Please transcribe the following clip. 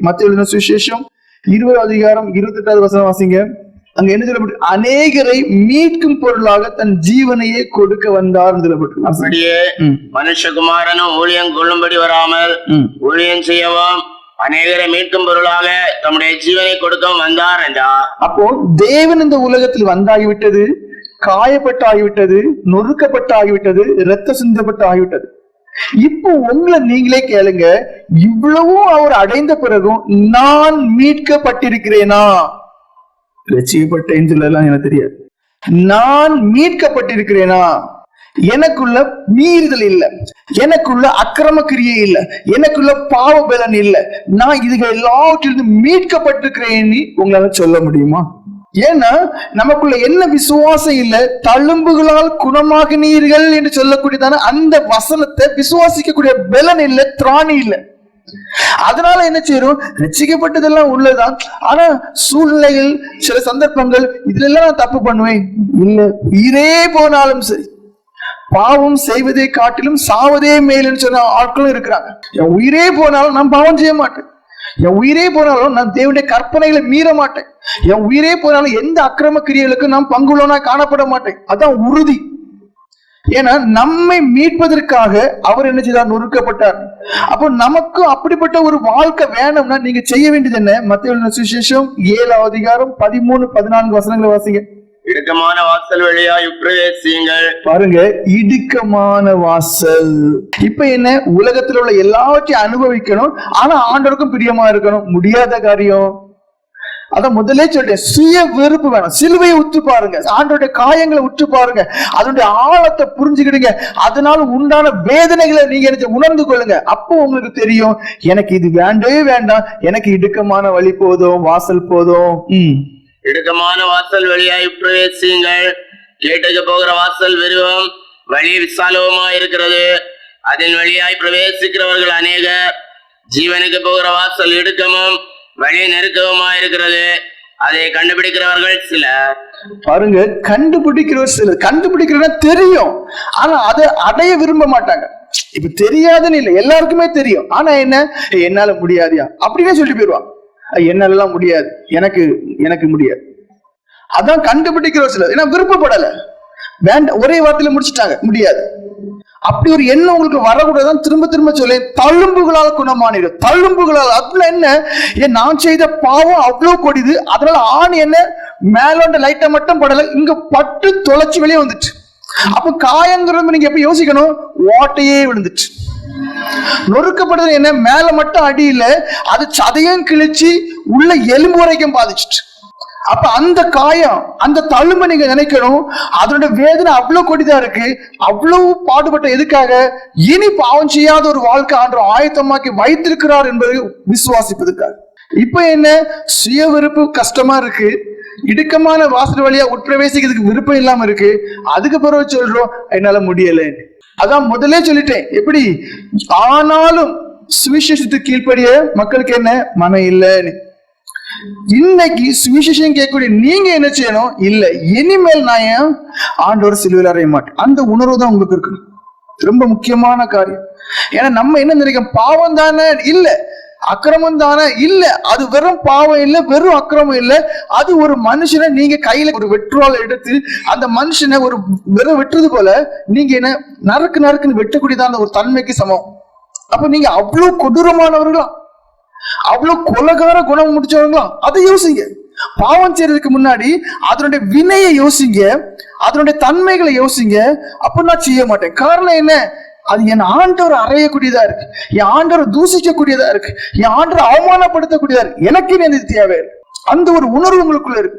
மத்திய சுவிசேஷம்? இருபது அதிகாரம் இருபத்தி எட்டாவது வசனம் வாசிங்க. அங்க என்ன சொல்லப்பட்டு? அநேகரை மீட்கும் பொருளாக தன் ஜீவனையே கொடுக்க வந்தார் சொல்லப்பட்டு அப்படியே மனுஷகுமாரனும் ஊழியம் கொள்ளும்படி வராமல் ஊழியம் செய்யவும் அநேகரை மீட்கும் பொருளாக தம்முடைய ஜீவனை கொடுக்கவும் வந்தார் என்றார் அப்போ தேவன் இந்த உலகத்தில் வந்தாகிவிட்டது காயப்பட்டு ஆகிவிட்டது நொறுக்கப்பட்டு ஆகிவிட்டது இரத்த சிந்தப்பட்டு ஆகிவிட்டது இப்போ உங்களை நீங்களே கேளுங்க இவ்வளவும் அவர் அடைந்த பிறகும் நான் மீட்கப்பட்டிருக்கிறேனா? ரசிக்கப்பட்டேன்னு சொல்லலாம் எனக்கு தெரியாது. நான் மீட்கப்பட்டிருக்கிறேனா? எனக்குள்ள மீறுதல் இல்ல. எனக்குள்ள அக்கிரம கிரியை இல்ல. எனக்குள்ள பாவ பலன் இல்ல. நான் இதுகள் எல்லாவற்றிலிருந்து மீட்கப்பட்டிருக்கிறேன்னு உங்களால சொல்ல முடியுமா? ஏன்னா நமக்குள்ள என்ன விசுவாசம் இல்ல? தழும்புகளால் குணமாகினீர்கள் என்று சொல்லக்கூடியதான அந்த வசனத்தை விசுவாசிக்கக்கூடிய பலன் இல்ல திராணி இல்ல. அதனால என்ன செய்யறோம்? ரசிக்கப்பட்டதெல்லாம் உள்ளதான். ஆனா சூழ்நிலைகள் சில சந்தர்ப்பங்கள் இதுல நான் தப்பு பண்ணுவேன். இல்ல உயிரே போனாலும் சரி. பாவம் செய்வதை காட்டிலும் சாவதே மேலுன்னு சொன்ன ஆட்களும் இருக்கிறாங்க. என் உயிரே போனாலும் நான் பாவம் செய்ய மாட்டேன். என் உயிரே போனாலும் நான் தேவனுடைய கற்பனைகளை மீற மாட்டேன் என் உயிரே போனாலும் எந்த அக்கிரம கிரியர்களுக்கும் நான் பங்குள்ளவனா காணப்பட மாட்டேன். அதான் உறுதி. ஏன்னா நம்மை மீட்பதற்காக அவர் என்ன செய்தார்? நொறுக்கப்பட்டார். அப்போ நமக்கும் அப்படிப்பட்ட ஒரு வாழ்க்கை வேணும்னா நீங்க செய்ய வேண்டியது என்ன? மத்திய சுவிசேஷம் ஏழாவது அதிகாரம் பதிமூணு பதினான்கு வசனங்களை வாசிங்க. இடுக்கமான வாசல் வழியாய் பிரவேசியுங்கள் பாருங்க இடுக்கமான வாசல். இப்ப என்ன? உலகத்துல உள்ள எல்லாவற்றையும் அனுபவிக்கணும். ஆனா ஆண்டவருக்கும் பிரியமா இருக்கணும். முடியாத காரியம். அதான் முதலே சொல்லிட்டேன் சுய வெறுப்பு வேணும். சிலுவையை உற்று பாருங்க. ஆண்டோடைய காயங்களை உற்று பாருங்க. அதனுடைய ஆழத்தை புரிஞ்சுக்கிடுங்க. அதனால உண்டான வேதனைகளை நீங்க எனக்கு உணர்ந்து கொள்ளுங்க. அப்போ உங்களுக்கு தெரியும். எனக்கு இது வேண்டவே வேண்டாம். எனக்கு இடுக்கமான வழி போதும். வாசல் போதும். உம் இடுக்கமான வாசல் வழியாய் பிரவேசியுங்கள். கேட்டுக்கு போகிற வாசல் விரிவும் வழி விசாலவுமா இருக்கிறது. அதன் வழியாய் பிரவேசிக்கிறவர்கள் அநேக. ஜீவனுக்கு போகிற வாசல் இடுக்கமும் வழி நெருக்கவுமா இருக்கிறது. அதை கண்டுபிடிக்கிறவர்கள் சிலர். பாருங்க கண்டுபிடிக்கிறவர் சில கண்டுபிடிக்கிறதா தெரியும். ஆனா அதை அடைய விரும்ப மாட்டாங்க. இப்ப தெரியாதுன்னு இல்லை எல்லாருக்குமே தெரியும். ஆனா என்ன? என்னால முடியாதியா? அப்படின்னே சொல்லி போயிடுவான் என்னெல்லாம் முடியாது. எனக்கு எனக்கு முடியாது. அதான் கண்டுபிடிக்கிற சிலர். ஏன்னா விருப்பப்படல. வேண்டாம் ஒரே வார்த்தையில முடிச்சிட்டாங்க. முடியாது. அப்படி ஒரு எண்ணம் உங்களுக்கு வரக்கூடாதான் திரும்ப திரும்ப சொல்லி தழும்புகளால் குணமானிடும் தழும்புகளால். அதுல என்ன? ஏன் நான் செய்த பாவம் அவ்வளவு கொடிது. அதனால ஆண் என்ன? மேலோண்ட லைட்டை மட்டும் படல. இங்க பட்டு தொலைச்சு வெளியே வந்துச்சு. அப்ப காயங்கிறது நீங்க எப்ப யோசிக்கணும்? ஓட்டையே விழுந்துச்சு. நொறுக்கப்படுறது என்ன? மேல மட்டும் அடியில அது சதையும் கிழிச்சு உள்ள எலும்பு வரைக்கும் பாதிச்சிட்டு. அப்ப அந்த காயம் அந்த தழும்பை நீங்க நினைக்கணும். அதனுடைய வேதனை அவ்வளவு கொடிதா இருக்கு. அவ்வளவு பாடுபட்ட எதுக்காக? இனி பாவம் செய்யாத ஒரு வாழ்க்கை ஆண்டு ஆயத்தமாக்கி வைத்திருக்கிறார் என்பதை விசுவாசிப்பதுக்காக இப்ப என்ன? சுய விருப்பு கஷ்டமா இருக்கு. இடுக்கமான வாசல் வழியா உட்பிரவேசிக்கிறதுக்கு விருப்பம் இல்லாம இருக்கு. அதுக்கு பிறகு சொல்றோம் என்னால முடியல. அதான் முதல்ல சொல்லிட்டேன். எப்படி? ஆனாலும் சுவிசேஷத்துக்கு கீழ்ப்படிய மக்களுக்கு என்ன? மனம் இல்லைன்னு. இன்னைக்கு சுவிசேஷம் கேட்கக்கூடிய நீங்க என்ன செய்யணும்? இல்ல இனிமேல் நான் ஏன் ஆண்டோர் சிலுவையில் அறைய மாட்டேன்? அந்த உணர்வு தான் உங்களுக்கு இருக்கணும். ரொம்ப முக்கியமான காரியம். ஏன்னா நம்ம என்ன நினைக்கிறோம்? பாவம் தானே? இல்ல. அக்கிரமம் தானே? இல்ல அது வெறும் பாவம் இல்ல வெறும் அக்கிரமம் இல்ல. அது ஒரு மனுஷனை நீங்க கையில ஒரு வெற்றுவால் எடுத்து அந்த மனுஷனை ஒரு வெறும் வெட்டுறது போல நீங்க என்ன நறுக்கு நறுக்குன்னு வெட்டக்கூடியதான் அந்த ஒரு தன்மைக்கு சமம். அப்ப நீங்க அவ்வளவு கொடூரமானவர்களா? அவ்வளவு கொலகார குணம் முடிச்சவங்களா அதை யோசிங்க. பாவம் செய்யறதுக்கு முன்னாடி அதனுடைய வினையை யோசிங்க. அதனுடைய தன்மைகளை யோசிங்க. அப்ப நான் செய்ய மாட்டேன். காரணம் என்ன? அது என் ஆண்டவர் அறையக்கூடியதா இருக்கு. என் ஆண்டவர் தூசிக்கக்கூடியதா இருக்கு. என் ஆண்டவர் அவமானப்படுத்தக்கூடியதா இருக்கு. எனக்கு இது தேவை. அந்த ஒரு உணர்வு உங்களுக்குள்ள இருக்கு.